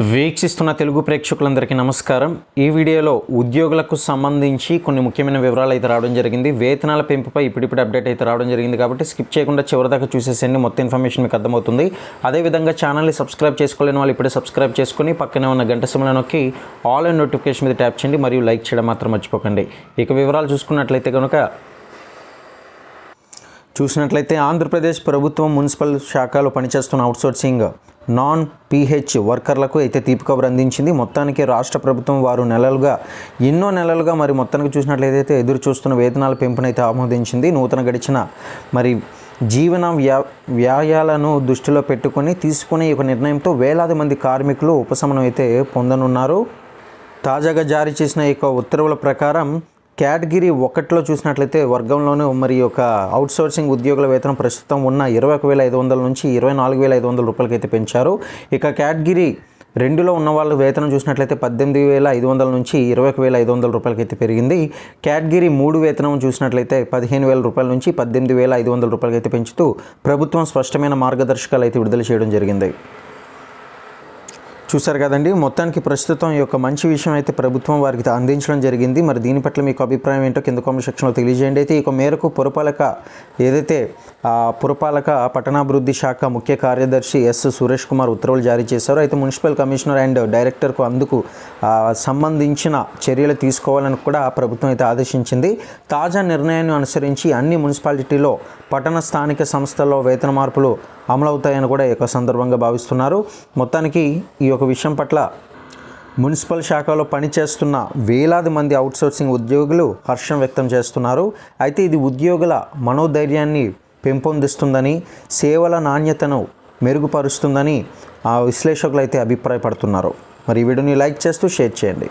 వీక్షిస్తున్న తెలుగు ప్రేక్షకులందరికీ నమస్కారం. ఈ వీడియోలో ఉద్యోగులకు సంబంధించి కొన్ని ముఖ్యమైన వివరాలు అయితే రావడం జరిగింది. వేతనాల పెంపుపై ఇప్పుడిప్పుడు అప్డేట్ అయితే రావడం జరిగింది కాబట్టి స్కిప్ చేయకుండా చివరిదాకా చూసేసేయండి. మొత్తం ఇన్ఫర్మేషన్ మీకు అర్థమవుతుంది. అదేవిధంగా ఛానల్ని సబ్స్క్రైబ్ చేసుకోలేని వాళ్ళు ఇప్పుడే సబ్స్క్రైబ్ చేసుకొని పక్కనే ఉన్న గంట సిమ్లో నొక్కి ఆల్ అండ్ నోటిఫికేషన్ మీద ట్యాప్ చేయండి. మరియు లైక్ చేయడం మాత్రం మర్చిపోకండి. ఇక వివరాలు చూసుకున్నట్లయితే కనుక చూసినట్లయితే ఆంధ్రప్రదేశ్ ప్రభుత్వం మున్సిపల్ శాఖలో పనిచేస్తున్న అవుట్సోర్సింగ్ నాన్ పీహెచ్ వర్కర్లకు అయితే తీపి కబురు అందించింది. మొత్తానికి రాష్ట్ర ప్రభుత్వం వారు నెలలుగా ఎన్నో నెలలుగా మరి మొత్తానికి చూసినట్లయితే ఎదురు చూస్తున్న వేతనాల పెంపునైతే ఆమోదించింది. నూతన గడిచిన మరి జీవన వ్యా వ్యాయాలను దృష్టిలో పెట్టుకొని తీసుకునే ఈ యొక్క నిర్ణయంతో వేలాది మంది కార్మికులు ఉపశమనం అయితే పొందనున్నారు. తాజాగా జారీ చేసిన ఈ యొక్క ఉత్తర్వుల ప్రకారం కేటగిరీ ఒకటిలో చూసినట్లయితే వర్గంలోనే మరి ఒక అవుట్సోర్సింగ్ ఉద్యోగుల వేతనం ప్రస్తుతం ఉన్న ఇరవై ఒక వేల ఐదు వందల నుంచి ఇరవై నాలుగు వేల ఐదు వందల రూపాయలకైతే పెంచారు. ఇక కేటగిరీ రెండులో ఉన్న వాళ్ళ వేతనం చూసినట్లయితే పద్దెనిమిది వేల ఐదు వందల నుంచి ఇరవై ఒక వేల ఐదు వందల రూపాయలకైతే పెరిగింది. కేటగిరీ మూడు వేతనం చూసినట్లయితే పదిహేను వేల రూపాయల నుంచి పద్దెనిమిది వేల ఐదు వందల రూపాయలకైతే పెంచుతూ ప్రభుత్వం స్పష్టమైన మార్గదర్శకాలు అయితే విడుదల చేయడం జరిగింది. చూశారు కదండి మొత్తానికి ప్రస్తుతం ఈ యొక్క మంచి విషయం అయితే ప్రభుత్వం వారికి అందించడం జరిగింది. మరి దీని పట్ల మీకు అభిప్రాయం ఏంటో కింద కామెంట్ సెక్షన్లో తెలియజేయండి. అయితే ఈ మేరకు పురపాలక ఏదైతే పురపాలక పట్టణాభివృద్ధి శాఖ ముఖ్య కార్యదర్శి ఎస్. సురేష్ కుమార్ ఉత్తర్వులు జారీ చేశారు అయితే మున్సిపల్ కమిషనర్ అండ్ డైరెక్టర్కు అందుకు సంబంధించిన చర్యలు తీసుకోవాలని కూడా ప్రభుత్వం అయితే ఆదేశించింది. తాజా నిర్ణయాన్ని అనుసరించి అన్ని మున్సిపాలిటీలో పట్టణ స్థానిక సంస్థల్లో వేతన మార్పులు అమలవుతాయని కూడా ఈ యొక్క సందర్భంగా భావిస్తున్నారు. మొత్తానికి ఈ ఒక విషయం పట్ల మున్సిపల్ శాఖలో పనిచేస్తున్న వేలాది మంది అవుట్సోర్సింగ్ ఉద్యోగులు హర్షం వ్యక్తం చేస్తున్నారు. అయితే ఇది ఉద్యోగుల మనోధైర్యాన్ని పెంపొందిస్తుందని సేవల నాణ్యతను మెరుగుపరుస్తుందని ఆ విశ్లేషకులు అయితే అభిప్రాయపడుతున్నారు. మరి ఈ వీడియోని లైక్ చేస్తూ షేర్ చేయండి.